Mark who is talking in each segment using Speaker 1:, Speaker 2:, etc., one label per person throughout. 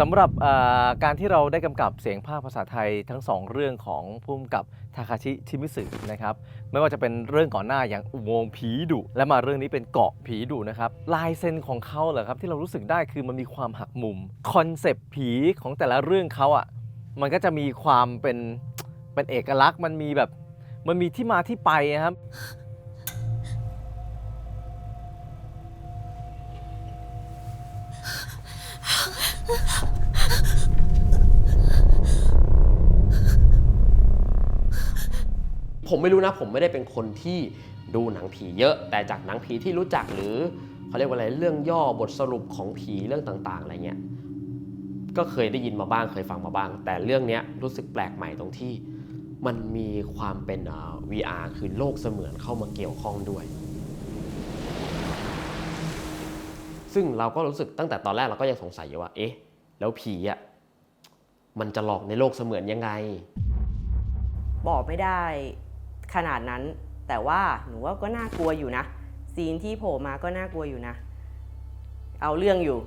Speaker 1: สำหรับการที่เราได้กำกับเสียงภาคภาษาไทยทั้งสองเรื่องของผู้กำกับทาคาชิชิมิสึนะครับไม่ว่าจะเป็นเรื่องก่อนหน้าอย่างอุโมงค์ผีดุและมาเรื่องนี้เป็นเกาะผีดุนะครับลายเซ็นของเขาเหรอครับที่เรารู้สึกได้คือมันมีความหักมุมคอนเซปต์ผีของแต่ละเรื่องเขาอะมันก็จะมีความเป็นเป็นเอกลักษณ์มันมีแบบมันมีที่มาที่ไปนะครับ
Speaker 2: ผมไม่รู้นะ ผมไม่ได้เป็นคนที่ดูหนังผีเยอะ แต่จากหนังผีที่รู้จักหรือเขาเรียกว่าอะไรเรื่องย่อบทสรุปของผีเรื่องต่าง ๆ อะไรเงี้ยก็เคยได้ยินมาบ้างเคยฟังมาบ้าง แต่เรื่องนี้รู้สึกแปลกใหม่ตรงที่มันมีความเป็น VR คือโลกเสมือนเข้ามาเกี่ยวข้องด้วย ซึ่งเราก็รู้สึกตั้งแต่ตอนแรกเราก็ยังสงสัยอยู่ว่า เอ๊ะ แล้วผีอะมันจะหลอกในโลกเสมือนยังไง
Speaker 3: บอกไม่ได้ ขนาดนั้น แต่ว่าหนูว่าก็น่ากลัวอยู่นะ ซีนที่โผล่มาก็น่ากลัวอยู่นะ เอาเรื่องอยู่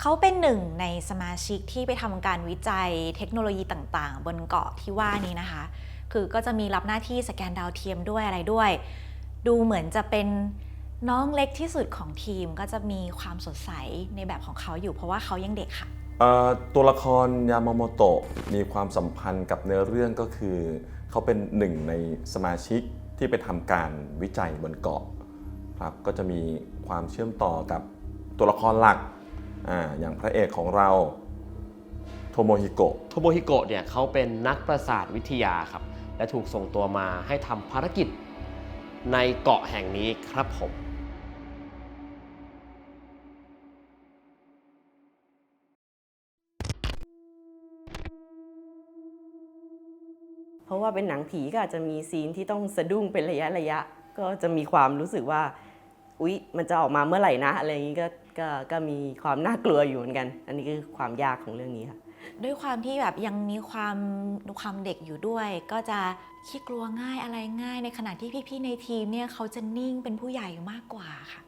Speaker 4: เขาเป็นหนึ่งในสมาชิกที่ไปทำการวิจัยเทคโนโลยีต่างๆ บนเกาะที่ว่านี้นะคะ คือก็จะมีรับหน้าที่สแกนดาวเทียมด้วยอะไรด้วย ดูเหมือนจะเป็นน้องเล็กที่สุดของทีมก็จะมีความสดใสในแบบของเขาอยู่เพราะว่าเขายังเด็กค่ะ
Speaker 5: ตัวละครยามาโมโตะมีความสัมพันธ์กับเนื้อเรื่องก็คือ เขาเป็นหนึ่งในสมาชิกที่ไปทำการวิจัยบนเกาะครับก็จะมีความเชื่อมต่อกับตัวละครหลักออย่างพระเอกของเราโทโมฮิโกะ
Speaker 2: โทโมฮิโกะเนี่ยเขาเป็นนักประสาทวิทยาครับ และถูกส่งตัวมาให้ทำภารกิจในเกาะแห่งนี้ครับผม
Speaker 3: ราะว่าเป็นหนังผีก็อาจจะมีซีนที่ต้องสะดุ้งเป็นระยะระยะ ก็จะมีความรู้สึกว่า อุ๊ย มันจะออกมาเมื่อไหร่นะ อะไรอย่างนี้ก็ก็ก็มีความน่ากลัวอยู่เหมือนกัน อันนี้คือความยากของเรื่องนี้ค่ะ
Speaker 4: ด้วยความที่แบบยังมีความความเด็กอยู่ด้วย ก็จะขี้กลัวง่ายอะไรง่าย ในขณะที่พี่ๆในทีมเนี่ยเขาจะนิ่งเป็นผู้ใหญ่มากกว่าค่ะ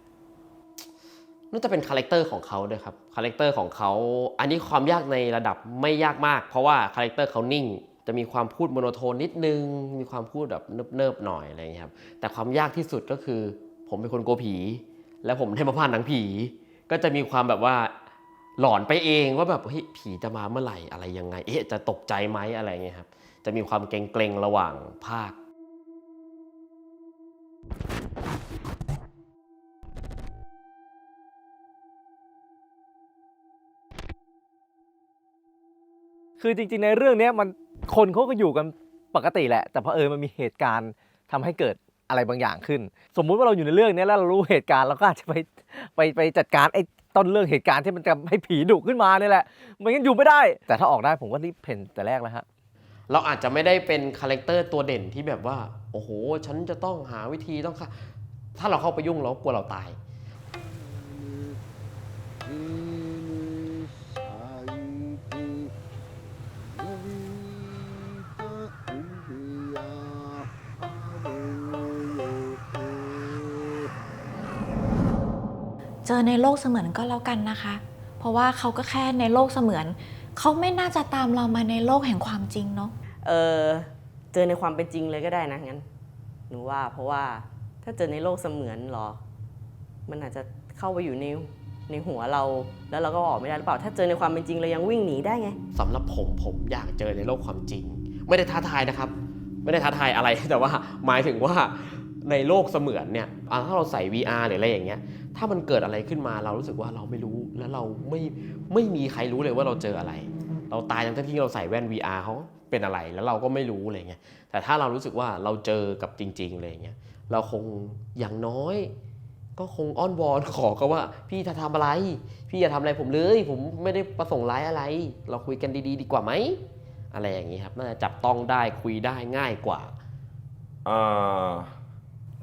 Speaker 2: น่าจะเป็นคาแรคเตอร์ของเขาด้วยครับคาแรคเตอร์ของเขาอันนี้ความยากในระดับไม่ยากมาก เพราะว่าคาแรคเตอร์เขานิ่ง จะมีความพูดโมโนโทนนิดนึง มีความพูดแบบเนิบๆหน่อยอะไรอย่างเงี้ครับ แต่ความยากที่สุดก็คือ ผมเป็นคนกลัวผี แล้วผมได้มาผ่านหนังผี ก็จะมีความแบบว่าหลอนไปเองว่าแบบเฮ้ยผีจะมาเมื่อไหร่อะไรยังไง เอ๊ะจะตกใจไหมอะไรเงี้ยครับ จะมีความเกรงๆระหว่างภาค
Speaker 1: คือจริงๆในเรื่องนี้มัน คนเขาก็อยู่กันปกติแหละ แต่พอเผอมันมีเหตุการณ์ทำให้เกิดอะไรบางอย่างขึ้น สมมุติว่าเราอยู่ในเรื่องนี้แล้วเรารู้เหตุการณ์เราก็อาจจะไปไปไปจัดการไอ้ต้นเรื่องเหตุการณ์ที่มันจะให้ผีดุขึ้นมาเนี่ยแหละมันยังอยู่ไม่ได้ แต่ถ้าออกได้ผมก็รีบเพ่นแต่แรกแล้วฮะ
Speaker 2: เราอาจจะไม่ได้เป็นคาแรคเตอร์ตัวเด่นที่แบบว่า โอ้โห ฉันจะต้องหาวิธีต้องค่ะ ถ้าเราเข้าไปยุ่งเรากลัวเราตาย
Speaker 4: เจอในโลกเสมือนก็แล้วกันนะคะ เพราะว่าเขาก็แค่ในโลกเสมือน เขาไม่น่าจะตามเรามาในโลกแห่งความจริงเนาะ
Speaker 3: เออเจอในความเป็นจริงเลยก็ได้นะงั้นหนูว่าเพราะว่าถ้าเจอในโลกเสมือนเหรอ มันอาจจะเข้าไปอยู่ในในหัวเรา แล้วเราก็ออกไม่ได้หรือเปล่า ถ้าเจอในความเป็นจริงเรายังวิ่งหนีได้ไง
Speaker 2: สำหรับผมผมอยากเจอในโลกความจริง ไม่ได้ท้าทายนะครับ ไม่ได้ท้าทายอะไรแต่ว่าหมายถึงว่าในโลกเสมือนเนี่ยอะถ้าเราใส่ VR หรืออะไรอย่างเงี้ย ถ้ามันเกิดอะไรขึ้นมาเรารู้สึกว่าเราไม่รู้แล้วเราไม่ไม่มีใครรู้เลยว่าเราเจออะไร เราตายทั้งที่เราใส่แว่น VR เขาเป็นอะไรแล้วเราก็ไม่รู้อะไรเงี้ยแต่ถ้าเรารู้สึกว่าเราเจอกับจริงๆเลยเงี้ยเราคงอย่างน้อย ก็คงอ้อนวอนขอก็ว่า พี่จะทำอะไร พี่อย่าทำอะไรผมเลย ผมไม่ได้ประสงค์ร้ายอะไร เราคุยกันดีๆดีกว่าไหมอะไรอย่างนี้ครับน่าจะจับต้องได้คุยได้ง่ายกว่า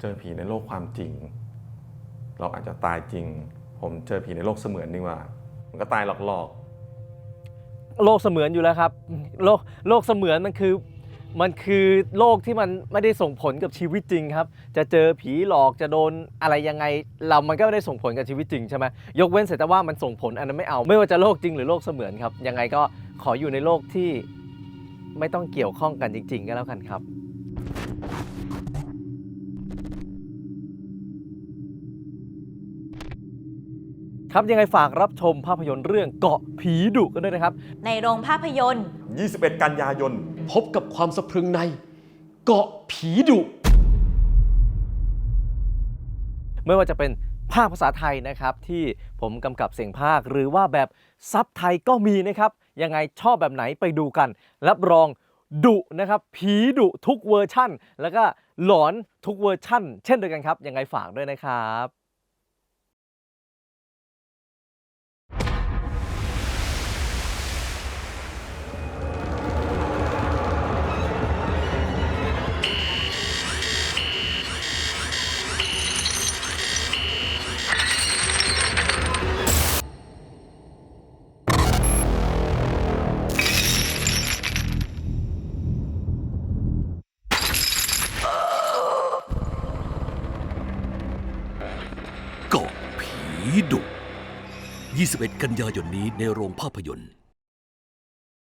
Speaker 5: เจอผีในโลกความจริง เราอาจจะตายจริง ผมเจอผีในโลกเสมือนดีกว่า มันก็ตายหลอก
Speaker 1: โลกเสมือนอยู่แล้วครับโลกโลกเสมือนมันคือมันคือโลกที่มันไม่ได้ส่งผลกับชีวิตจริงครับ จะเจอผีหลอกจะโดนอะไรยังไง เรามันก็ไม่ได้ส่งผลกับชีวิตจริงใช่ไหมยกเว้นเสียแต่ว่ามันส่งผลอันนั้นไม่เอา ไม่ว่าจะโลกจริงหรือโลกเสมือนครับยังไงก็ขออยู่ในโลกที่ไม่ต้องเกี่ยวข้องกันจริง ๆ ก็แล้วกันครับ ครับยังไงฝากรับชมภาพยนตร์เรื่องเกาะผีดุกันด้วยนะครับ
Speaker 4: ในโรงภาพยนตร์
Speaker 5: 21 กันยายน
Speaker 2: พบกับความสะพรึงใน เกาะผีดุ
Speaker 1: ไม่ว่าจะเป็นภาคภาษาไทยนะครับที่ผมกำกับเสียงภาค หรือว่าแบบซับไทยก็มีนะครับ ยังไงชอบแบบไหนไปดูกัน รับรองดุนะครับ ผีดุทุกเวอร์ชั่น แล้วก็หลอนทุกเวอร์ชั่น เช่นเดียวกันครับ ยังไงฝากด้วยนะครับ
Speaker 6: ดุ21 กันยายนนี้ในโรงภาพยนตร์